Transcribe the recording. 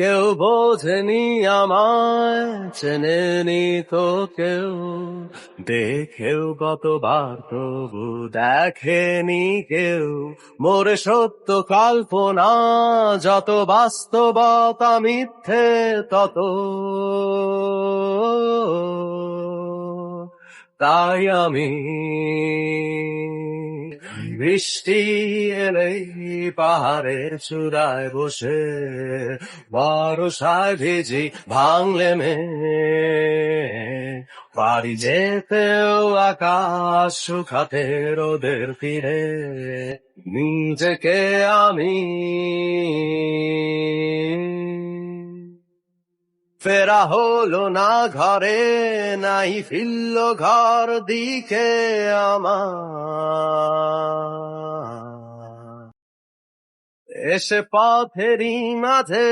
কেউ বোঝেনি আমায় চেনেনি তো কেউ। দেখেও কতবার তবু দেখেনি কেউ। মোরে সত্য কল্পনা, যত বাস্তবতা মিথ্যে, তত। তাই আমি বৃষ্টি এলেই পাহাড়ের চূড়ায় বসে বরসায় ভিজি ভাঙলে মে বাড়ি যেতেও আকাশ শুকাতে রোদের ফিরে নিজেকে আমি ফেরা হলো না ঘরে, নাই ফিরল ঘর দিকে আমার। এসে পথেরই মাঝে